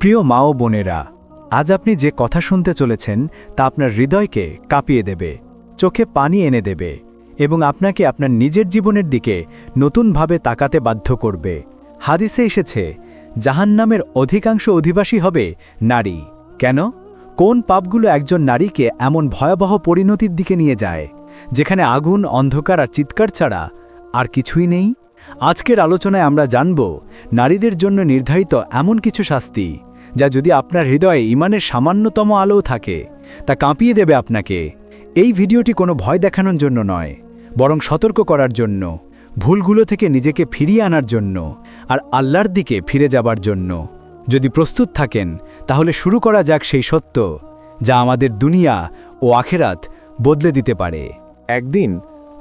প্রিয় মা ও বোনেরা, আজ আপনি যে কথা শুনতে চলেছেন তা আপনার হৃদয়কে কাঁপিয়ে দেবে, চোখে পানি এনে দেবে এবং আপনাকে আপনার নিজের জীবনের দিকে নতুনভাবে তাকাতে বাধ্য করবে। হাদিসে এসেছে, জাহান্নামের অধিকাংশ অধিবাসী হবে নারী। কেন? কোন পাপগুলো একজন নারীকে এমন ভয়াবহ পরিণতির দিকে নিয়ে যায়, যেখানে আগুন, অন্ধকার আর চিৎকার ছাড়া আর কিছুই নেই? আজকের আলোচনায় আমরা জানব, নারীদের জন্য নির্ধারিত এমন কিছু শাস্তি। যা যদি আপনার হৃদয়ে ইমানের সামান্যতম আলোও থাকে, তা কাঁপিয়ে দেবে আপনাকে। এই ভিডিওটি কোনো ভয় দেখানোর জন্য নয়, বরং সতর্ক করার জন্য, ভুলগুলো থেকে নিজেকে ফিরিয়ে আনার জন্য, আর আল্লাহর দিকে ফিরে যাবার জন্য। যদি প্রস্তুত থাকেন, তাহলে শুরু করা যাক সেই সত্য, যা আমাদের দুনিয়া ও আখেরাত বদলে দিতে পারে। একদিন,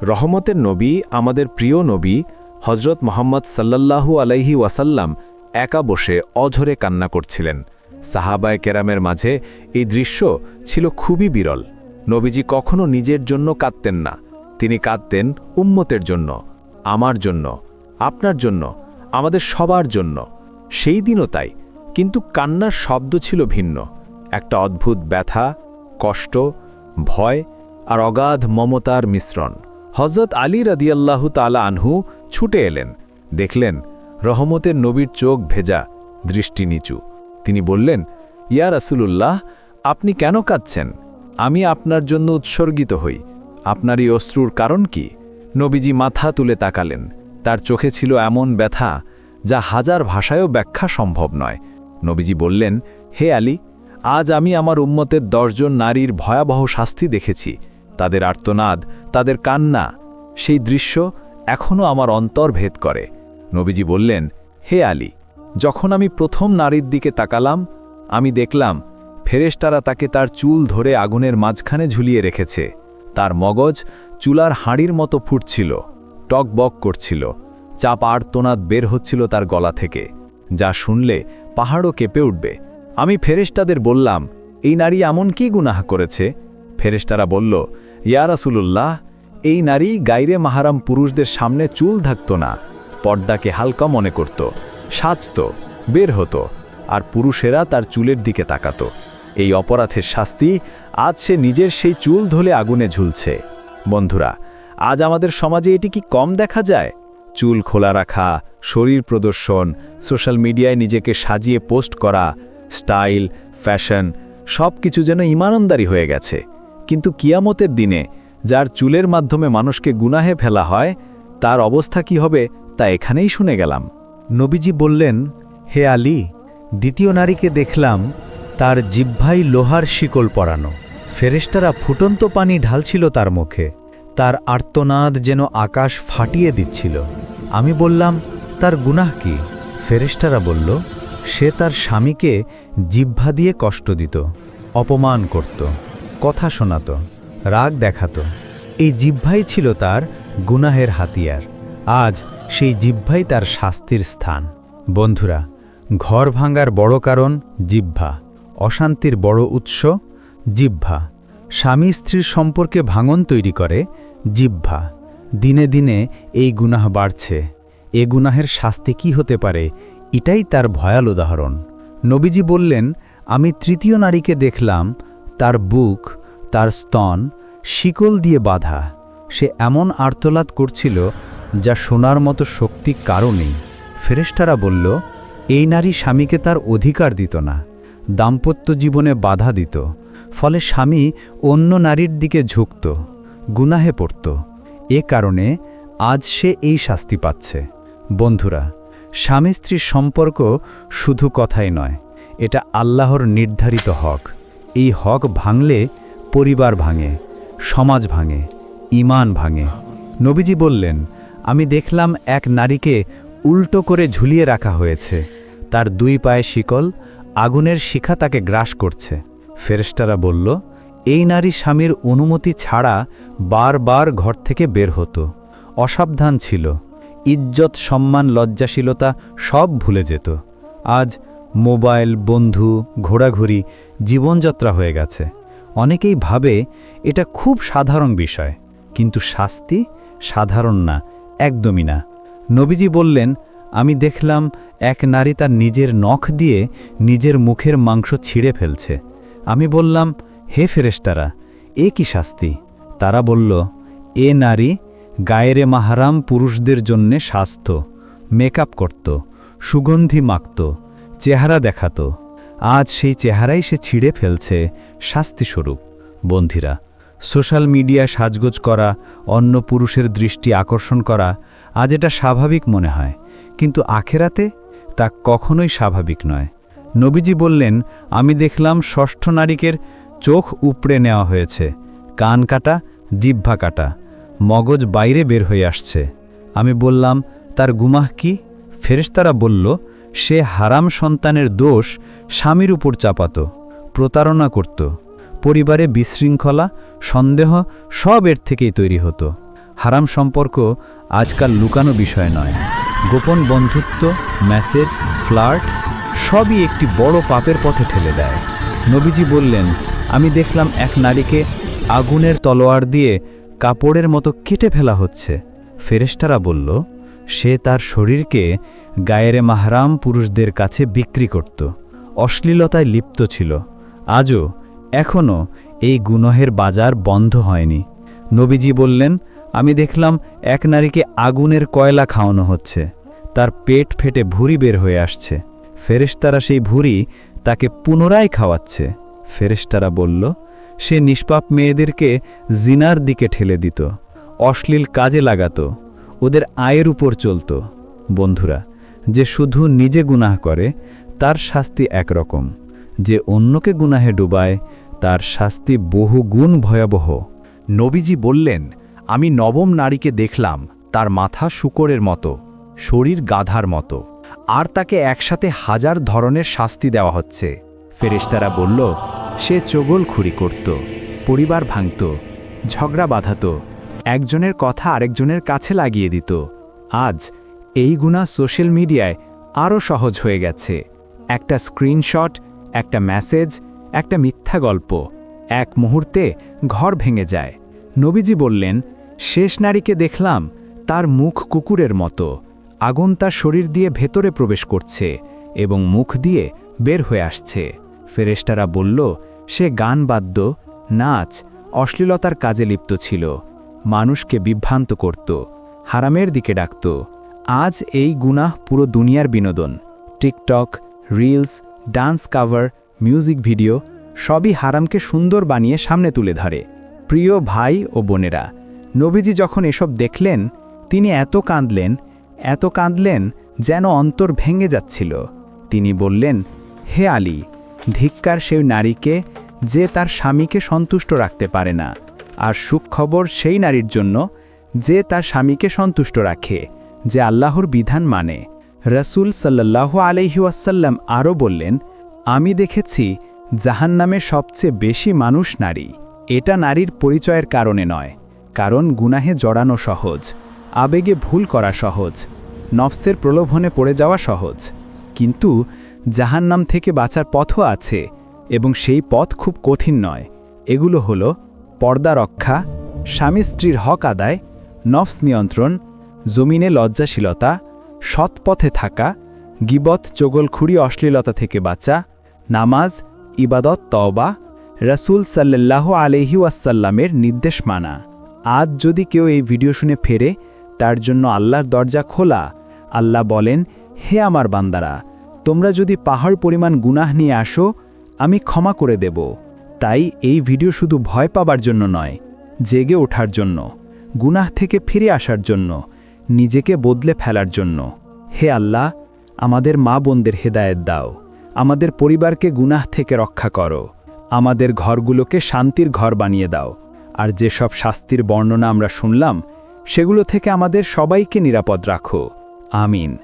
রহমতের নবী, আমাদের প্রিয় নবী হজরত মোহাম্মদ সাল্লাল্লাহু আলাইহি ওয়াসাল্লাম একা বসে অঝরে কান্না করছিলেন। সাহাবায় কেরামের মাঝে এই দৃশ্য ছিল খুবই বিরল। নবীজি কখনো নিজের জন্য কাঁদতেন না। তিনি কাঁদতেন উম্মতের জন্য, আমার জন্য, আপনার জন্য, আমাদের সবার জন্য। সেই দিনও তাই, কিন্তু কান্নার শব্দ ছিল ভিন্ন। একটা অদ্ভুত ব্যথা, কষ্ট, ভয় আর অগাধ মমতার মিশ্রণ। হজরত আলী রাদিয়াল্লাহু তালা আনহু ছুটে এলেন, দেখলেন রহমতের নবীর চোখ ভেজা, দৃষ্টি নিচু। তিনি বললেন, ইয়া রাসূলুল্লাহ, আপনি কেন কাঁদছেন? আমি আপনার জন্য উৎসর্গিত হই। আপনার এই অশ্রুর কারণ কি? নবীজি মাথা তুলে তাকালেন। তার চোখে ছিল এমন ব্যথা, যা হাজার ভাষায়ও ব্যাখ্যা সম্ভব নয়। নবীজি বললেন, হে আলী, আজ আমি আমার উম্মতের দশজন নারীর ভয়াবহ শাস্তি দেখেছি। তাদের আর্তনাদ, তাদের কান্না, সেই দৃশ্য এখনও আমার অন্তর ভেদ করে। নবীজি বললেন, হে আলী, যখন আমি প্রথম নারীর দিকে তাকালাম, আমি দেখলাম ফেরেশতারা তাকে তার চুল ধরে আগুনের মাঝখানে ঝুলিয়ে রেখেছে। তার মগজ চুলার হাঁড়ির মতো ফুটছিল, টকবক করছিল, চাপ আর্তনাদ বের হচ্ছিল তার গলা থেকে, যা শুনলে পাহাড়ও কেঁপে উঠবে। আমি ফেরেশতাদের বললাম, এই নারী এমন কি গুনাহ করেছে? ফেরেশতারা বলল, ইয়া রাসূলুল্লাহ, এই নারী গাইরে মাহারাম পুরুষদের সামনে চুল থাকত না। পর্দাকে হালকা মনে করত, সাজত, বের হতো, আর পুরুষেরা তার চুলের দিকে তাকাত। এই অপরাধের শাস্তি আজ সে নিজের সেই চুল ধলে আগুনে ঝুলছে। বন্ধুরা, আজ আমাদের সমাজে এটি কি কম দেখা যায়? চুল খোলা রাখা, শরীর প্রদর্শন, সোশ্যাল মিডিয়ায় নিজেকে সাজিয়ে পোস্ট করা, স্টাইল, ফ্যাশন সব কিছু যেন ইমানন্দারি হয়ে গেছে। কিন্তু কিয়ামতের দিনে, যার চুলের মাধ্যমে মানুষকে গুনাহে ফেলা হয়, তার অবস্থা কি হবে তা এখানেই শুনে গেলাম। নবীজি বললেন, হে আলী, দ্বিতীয় নারীকে দেখলাম তার জিহ্ভাই লোহার শিকল পরানো। ফেরেশতারা ফুটন্ত পানি ঢালছিল তার মুখে। তার আর্তনাদ যেন আকাশ ফাটিয়ে দিচ্ছিল। আমি বললাম, তার গুনাহ কি? ফেরেশতারা বলল, সে তার স্বামীকে জিহ্বা দিয়ে কষ্ট দিত, অপমান করত, কথা শোনাত, রাগ দেখাত। এই জিহ্ভাই ছিল তার গুনাহের হাতিয়ার। আজ সেই জিহ্ভাই তার শাস্তির স্থান। বন্ধুরা, ঘর ভাঙ্গার বড় কারণ জিহ্ভা অশান্তির বড় উৎস জিহ্ভা স্বামী স্ত্রীর সম্পর্কে ভাঙন তৈরি করে জিহ্ভা দিনে দিনে এই গুনাহ বাড়ছে। এ গুনাহের শাস্তি কি হতে পারে, এটাই তার ভয়াল উদাহরণ। নবীজি বললেন, আমি তৃতীয় নারীকে দেখলাম, তার বুক, তার স্তন শিকল দিয়ে বাঁধা। সে এমন আর্তলাদ করছিল যা শোনার মতো শক্তি কারও নেই। ফেরেশতারা বলল, এই নারী স্বামীকে তার অধিকার দিত না, দাম্পত্য জীবনে বাধা দিত, ফলে স্বামী অন্য নারীর দিকে ঝুঁকত, গুনাহে পড়ত। এ কারণে আজ সে এই শাস্তি পাচ্ছে। বন্ধুরা, স্বামী স্ত্রীর সম্পর্ক শুধু কথাই নয়, এটা আল্লাহর নির্ধারিত হক। এই হক ভাঙলে পরিবার ভাঙে, সমাজ ভাঙে ইমান ভাঙে। নবীজি বললেন আমি দেখলাম এক নারীকে উল্টো করে ঝুলিয়ে রাখা হয়েছে। তার দুই পায়ে শিকল, আগুনের শিখা তাকে গ্রাস করছে। ফেরেস্টারা বলল, এই নারী স্বামীর অনুমতি ছাড়া বারবার ঘর থেকে বের হতো। অসাবধান ছিল। ইজ্জত, সম্মান, লজ্জাশীলতা সব ভুলে যেত। আজ মোবাইল, বন্ধু, ঘোরাঘুরি, জীবনযাত্রা হয়ে গেছে। অনেকেই ভাবে এটা খুব সাধারণ বিষয়, কিন্তু শাস্তি সাধারণ না। একদমই না। নবীজি বললেন, আমি দেখলাম এক নারী তার নিজের নখ দিয়ে নিজের মুখের মাংস ছিঁড়ে ফেলছে। আমি বললাম, হে ফেরেশতারা, এ কি শাস্তি? তারা বলল, এ নারী গায়েরে মাহারাম পুরুষদের জন্যে স্বাস্থ্য, মেকআপ করত, সুগন্ধি মাখত, চেহারা দেখাত। আজ সেই চেহারাই সে ছিঁড়ে ফেলছে, শাস্তিস্বরূপ। বন্ধিরা সোশ্যাল মিডিয়া সাজগোজ করা, অন্য পুরুষের দৃষ্টি আকর্ষণ করা, আজ এটা স্বাভাবিক মনে হয়। কিন্তু আখেরাতে তা কখনোই স্বাভাবিক নয়। নবীজি বললেন, আমি দেখলাম ষষ্ঠ নারীকের চোখ উপড়ে নেওয়া হয়েছে, কান কাটা, জিহ্বা কাটা, মগজ বাইরে বের হয়ে আসছে। আমি বললাম, তার গুমাহ কি? ফেরেশতারা বলল, সে হারাম সন্তানের দোষ স্বামীর উপর চাপাত, প্রতারণা করত। পরিবারে বিশৃঙ্খলা, সন্দেহ সব এর থেকেই তৈরি হতো। হারাম সম্পর্ক আজকাল লুকানো বিষয় নয়। গোপন বন্ধুত্ব, মেসেজ, ফ্লার্ট সবই একটি বড় পাপের পথে ঠেলে দেয়। নবীজি বললেন, আমি দেখলাম এক নারীকে আগুনের তলোয়ার দিয়ে কাপড়ের মতো কেটে ফেলা হচ্ছে। ফেরেশতারা বলল, সে তার শরীরকে গায়েরে মাহরাম পুরুষদের কাছে বিক্রি করত। অশ্লীলতায় লিপ্ত ছিল। আজও এখনও এই গুনহের বাজার বন্ধ হয়নি। নবীজি বললেন, আমি দেখলাম এক নারীকে আগুনের কয়লা খাওয়ানো হচ্ছে। তার পেট ফেটে ভুরি বের হয়ে আসছে। ফেরেশতারা সেই ভুঁড়ি তাকে পুনরায় খাওয়াচ্ছে। ফেরেশতারা বলল, সে নিষ্পাপ মেয়েদেরকে জিনার দিকে ঠেলে দিত, অশ্লীল কাজে লাগাতো, ওদের আয়ের উপর চলত। বন্ধুরা, যে শুধু নিজে গুনাহ করে, তার শাস্তি একরকম। যে অন্যকে গুনাহে ডুবায় তার শাস্তি বহুগুণ ভয়াবহ। নবীজি বললেন, আমি নবম নারীকে দেখলাম, তার মাথা শুকরের মতো, শরীর গাধার মতো। আর তাকে একসাথে হাজার ধরনের শাস্তি দেওয়া হচ্ছে। ফেরেশতারা বলল, সে চগলখুরি করত, পরিবার ভাঙত, ঝগড়া বাঁধাত, একজনের কথা আরেকজনের কাছে লাগিয়ে দিত। আজ এই গুণা সোশ্যাল মিডিয়ায় আরও সহজ হয়ে গেছে। একটা স্ক্রিনশট, একটা মেসেজ একটা মিথ্যা গল্প। এক মুহূর্তে ঘর ভেঙে যায়। নবীজি বললেন, শেষ নারীকে দেখলাম তার মুখ কুকুরের মতো। আগুন তার শরীর দিয়ে ভেতরে প্রবেশ করছে এবং মুখ দিয়ে বের হয়ে আসছে। ফেরেশতারা বলল, সে গান বাদ্য, নাচ, অশ্লীলতার কাজে লিপ্ত ছিল। মানুষকে বিভ্রান্ত করত, হারামের দিকে ডাকত। আজ এই গুনাহ পুরো দুনিয়ার বিনোদন। TikTok, reels, dance cover music video সবই হারামকে সুন্দর বানিয়ে সামনে তুলে ধরে। প্রিয় ভাই ও বোনেরা, নবীজি যখন এসব দেখলেন, তিনি এত কাঁদলেন এত কাঁদলেন যেন অন্তর ভেঙে যাচ্ছিল। তিনি বললেন, হে আলী, ধিক্কার সেই নারীকে যে তার স্বামীকে সন্তুষ্ট রাখতে পারে না, আর সুখবর সেই নারীর জন্য যে তার স্বামীকে সন্তুষ্ট রাখে, যে আল্লাহর বিধান মানে। রসুল সাল্লাহ আলহিউসাল্লাম আরও বললেন আমি দেখেছি জাহান্নামে সবচেয়ে বেশি মানুষ নারী। এটা নারীর পরিচয়ের কারণে নয়, কারণ গুনাহে জড়ানো সহজ, আবেগে ভুল করা সহজ, নফসের প্রলোভনে পড়ে যাওয়া সহজ। কিন্তু জাহান্নাম থেকে বাঁচার পথও আছে এবং সেই পথ খুব কঠিন নয়। এগুলো হলো পর্দা রক্ষা, স্বামী স্ত্রীর হক আদায়, নফস নিয়ন্ত্রণ, জমিনে লজ্জাশীলতা সৎপথে থাকা গিবত চগলখুরি অশ্লীলতা থেকে বাঁচা, নামাজ, ইবাদত, তওবা, রাসূল সাল্লাহ আলহি ওয়াসাল্লামের নির্দেশ মানা। আজ যদি কেউ এই ভিডিও শুনে ফেরে, তার জন্য আল্লাহর দরজা খোলা। আল্লাহ বলেন, হে আমার বান্দারা, তোমরা যদি পাহাড় পরিমাণ গুনাহ নিয়ে আসো, আমি ক্ষমা করে দেব। তাই এই ভিডিও শুধু ভয় পাবার জন্য নয়, জেগে ওঠার জন্য, গুনাহ থেকে ফিরে আসার জন্য, নিজেকে বদলে ফেলার জন্য। হে আল্লাহ আমাদের মা বোনদের হেদায়েত দাও। আমাদের পরিবারকে গুনাহ থেকে রক্ষা করো। আমাদের ঘরগুলোকে শান্তির ঘর বানিয়ে দাও। আর যেসব শাস্তির বর্ণনা আমরা শুনলাম, সেগুলো থেকে আমাদের সবাইকে নিরাপদ রাখো। আমিন।